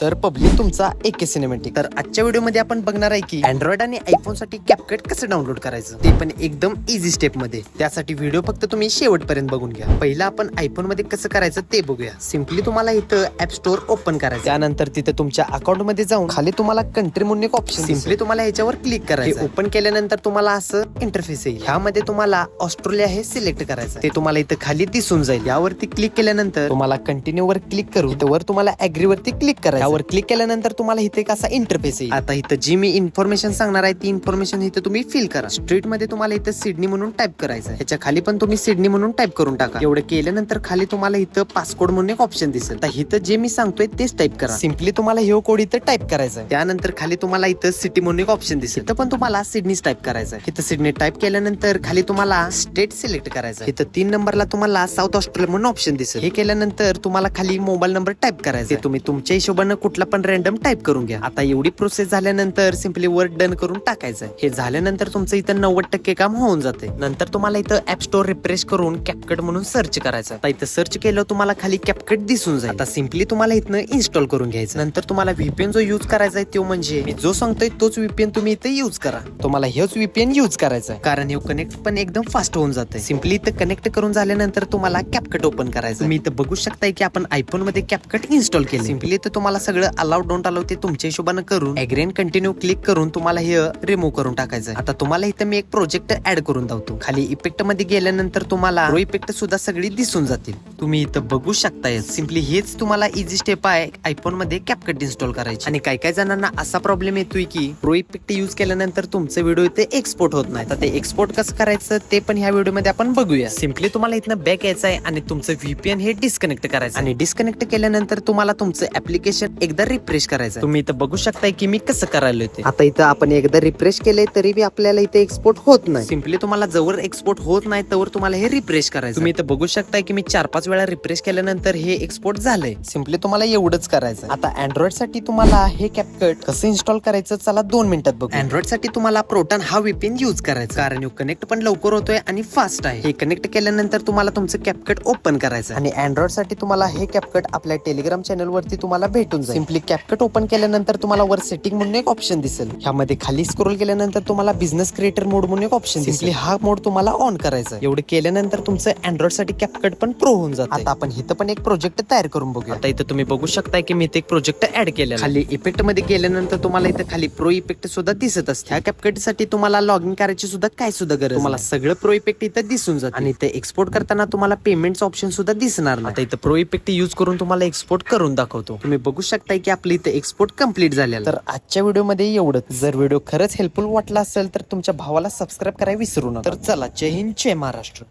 तर पब्लिक तुमचा एके सिनेमॅटिक तर आजच्या व्हिडिओमध्ये आपण बघणार आहे की अँड्रॉइड आणि आयफोनसाठी कॅपकट कसं डाउनलोड करायचं? ते पण एकदम इझी स्टेपमध्ये. त्यासाठी व्हिडिओ फक्त तुम्ही शेवटपर्यंत बघून घ्या. पहिला आपण आयफोनमध्ये कसं करायचं ते बघूया. सिम्पली तुम्हाला इथं ऍप स्टोअर ओपन करायचं. त्यानंतर तिथं तुमच्या अकाउंटमध्ये जाऊन खाली तुम्हाला कंट्री म्हणून एक ऑप्शन सिम्पली तुम्हाला ह्याच्यावर क्लिक करायचं ओपन केल्यानंतर तुम्हाला असं इंटरफेस येईल. ह्यामध्ये तुम्हाला ऑस्ट्रेलिया हे सिलेक्ट करायचं ते तुम्हाला इथं खाली दिसून जाईल. यावरती क्लिक केल्यानंतर तुम्हाला कंटिन्यू वर क्लिक करून तर वर तुम्हाला अग्री वरती क्लिक करायचं यावर क्लिक केल्यानंतर तुम्हाला इथे एक असा इंटरफेस येईल. आता इथं जी मी इन्फॉर्मेशन सांगणार आहे ती इन्फॉर्मेशन इथे तुम्ही फिल करा. स्ट्रीटमध्ये तुम्हाला इथं सिडनी म्हणून टाईप करायचं आहे. ह्याच्या खाली पण तुम्ही सिडनी म्हणून टाईप करून टाका. एवढं केल्यानंतर खाली तुम्हाला इथं पासकोड म्हणून एक ऑप्शन दिसेल. तर इथं जे मी सांगतोय तेच टाईप करा. सिम्पली तुम्हाला हे कोड इथं टाईप करायचं आहे. त्यानंतर खाली तुम्हाला इथं सिटी म्हणून एक ऑप्शन दिसेल. इथं पण तुम्हाला सिडनीच टाईप करायचं आहे. इथं सिडनी टाईप केल्यानंतर खाली तुम्हाला स्टेट सिलेक्ट करायचं. इथं तीन नंबरला तुम्हाला साऊथ ऑस्ट्रेलिया म्हणून ऑप्शन दिसेल. हे केल्यानंतर तुम्हाला खाली मोबाईल नंबर टाईप करायचा आहे. तुम्ही तुमच्या हिशोबानं कुठला पण रॅन्डम टाईप करून घ्या. आता एवढी प्रोसेस झाल्यानंतर सिम्पली वर्ड डन करून टाकायचं हे झाल्यानंतर तुमचं इथं नव्वद टक्के काम होऊन जाते. नंतर तुम्हाला इथं ऍप स्टोअर रिफ्रेश करून कॅपकट म्हणून सर्च करायचं. आता इथं सर्च केलं तुम्हाला खाली कॅपकट दिसून जाईल. आता सिम्पली तुम्हाला इथनं इन्स्टॉल करून घ्यायचं. नंतर तुम्हाला व्हीपीएन जो युज करायचा आहे तो म्हणजे मी जो सांगतोय तोच व्हीपीएन तुम्ही इथे युज करा. तुम्हाला हेच व्हीपीएन युज करायचं आहे कारण हे कनेक्ट पण एकदम फास्ट होऊन जाते सिम्पली इथं कनेक्ट करून झाल्यानंतर तुम्हाला कॅपकट ओपन करायचं मी इथं बघू शकताय की आपण आयफोनमध्ये कॅपकट इन्स्टॉल केलं सिम्पली तर तुम्हाला सगळं अलाउड डोंट अलाव ते तुमच्या हिशोबानं करून अग्रेन कंटिन्यू क्लिक करून तुम्हाला हे रिमूव्ह करून टाकायचं. आता तुम्हाला इथं मी एक प्रोजेक्ट ऍड करून दावतो. खाली इफेक्टमध्ये गेल्यानंतर तुम्हाला प्रो इफेक्ट सुद्धा सगळी दिसून जातील. तुम्ही इथं बघू शकताय सिम्पली हेच तुम्हाला इझी स्टेप आहे आयफोनमध्ये कॅपकट इन्स्टॉल करायची. आणि काही काही जणांना असा प्रॉब्लेम येतोय की प्रो इफेक्ट युज केल्यानंतर तुमचं व्हिडिओ इथे एक्सपोर्ट होत नाही. तर ते एक्सपोर्ट कसं करायचं ते पण ह्या व्हिडिओमध्ये आपण बघूया. सिम्पली तुम्हाला इथनं बॅक यायचं आहे आणि तुमचं व्हीपीएन हे डिस्कनेक्ट करायचं आणि डिस्कनेक्ट केल्यानंतर तुम्हाला तुमचं ऍप्लिकेशन एकदा रिफ्रेश करायचं तुम्ही इथं बघू शकताय की मी कसं करायला ते आता इथं आपण एकदा रिफ्रेश केले तरी बी आपल्याला इथे एक्सपोर्ट होत नाही. सिम्पली तुम्हाला जवळ एक्सपोर्ट होत नाही तर तुम्हाला हे रिफ्रेश करायचं तुम्ही इथं बघू शकताय की मी चार पाच वेळा रिफ्रेश केल्यानंतर हे एक्सपोर्ट झालंय. सिम्पली तुम्हाला एवढंच करायचं आता अँड्रॉइडसाठी तुम्हाला हे कॅपकट कसं इन्स्टॉल करायचं चला दोन मिनिटात बघू. अँड्रॉइडसाठी तुम्हाला प्रोटॉन हा व्हीपीएन युज करायचा. कारण कनेक्ट पण लवकर होतोय आणि फास्ट आहे. हे कनेक्ट केल्यानंतर तुम्हाला तुमचं कॅपकट ओपन करायचं आणि अँड्रॉइडसाठी तुम्हाला हे कॅपकट आपल्या टेलिग्राम चॅनल वरती तुम्हाला भेटून जाईल. सिम्पली कॅपकट ओपन केल्यानंतर तुम्हाला वर सेटिंग म्हणून एक ऑप्शन दिसेल. ह्यामध्ये खाली स्क्रोल केल्यानंतर तुम्हाला बिझनेस क्रिएटर मोड म्हणून एक ऑप्शन सिम्पली हा मोड तुम्हाला ऑन करायचा. एवढं केल्यानंतर तुमचं अँड्रॉइडसाठी कॅपकट पण प्रो होऊन जातं आता आपण इथं पण एक प्रोजेक्ट तयार करून बघूया. आता इथं तुम्ही बघू शकताय की मी इथे एक प्रोजेक्ट ऍड केलं खाली इफेक्टमध्ये गेल्यानंतर तुम्हाला इथं खाली प्रो इफेक्ट सुद्धा दिसत असते ह्या कॅपकटसाठी तुम्हाला लॉग इन करायची सुद्धा काय सुद्धा गरज तुम्हाला सगळं प्रो इफेक्ट इथं दिसून जात आणि इथे एक्सपोर्ट करताना तुम्हाला पेमेंटचं ऑप्शन सुद्धा दिसणार नाही. इथं प्रो इफेक्ट युज करून तुम्हाला एक्सपोर्ट करून दाखवतो. तुम्ही बघू शकताय की आपलं इथे एक्सपोर्ट कंप्लीट झालेलं. तर आजच्या व्हिडिओमध्ये एवढंच. जर व्हिडिओ खरंच हेल्पफुल वाटला असेल तर तुमच्या भावाला सबस्क्राईब करायला विसरू नका. तर चला जय हिंद जय महाराष्ट्र.